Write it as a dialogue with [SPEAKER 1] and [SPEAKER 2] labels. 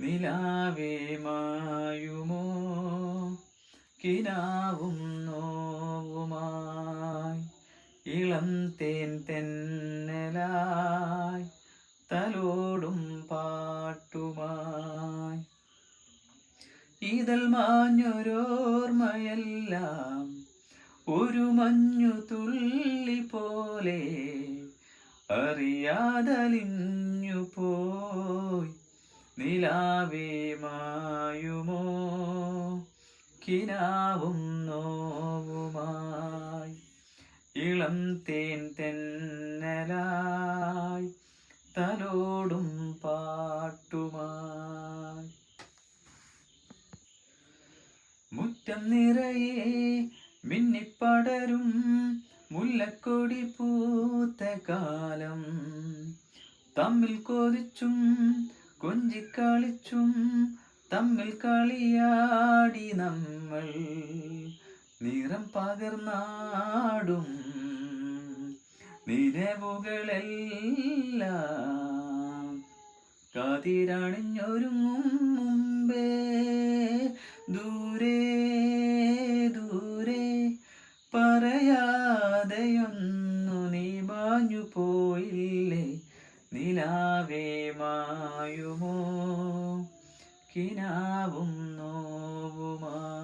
[SPEAKER 1] നിലാവേ മായുമോ കിനാവും നോവുമായി. ഇളം തേൻ തെന്നലായി. തലോടും പാട്ടുമായി. ഇതൽ മാഞ്ഞൊരോർമ്മയെല്ലാം ഒരു മഞ്ഞു തുള്ളി പോലെ അറിയാതലിഞ്ഞു പോയി നിലാവേ മായുമോ കിനാവും നോവുമായി. ഇളം തേൻ തെന്നലായി തലോടും പാട്ടുമായി. മുറ്റം നിറയെ മിന്നിപ്പടരും മുല്ലക്കൊടി പൂത്ത കാലം. തമ്മിൽ കൊതിച്ചും കൊഞ്ചിക്കളിച്ചും തമ്മിൽ കളിയാടി നമ്മൾ. നിറം പകർന്നാടും നിലവുകളെല്ലാം കാതിരണിഞ്ഞൊരുങ്ങും മുമ്പേ ദൂരെ ദൂരെ പറയാതെയൊന്നു നീ മാഞ്ഞു പോയില്ലേ നിലാവേ മായുമോ? കിനാവും നോവുമാ.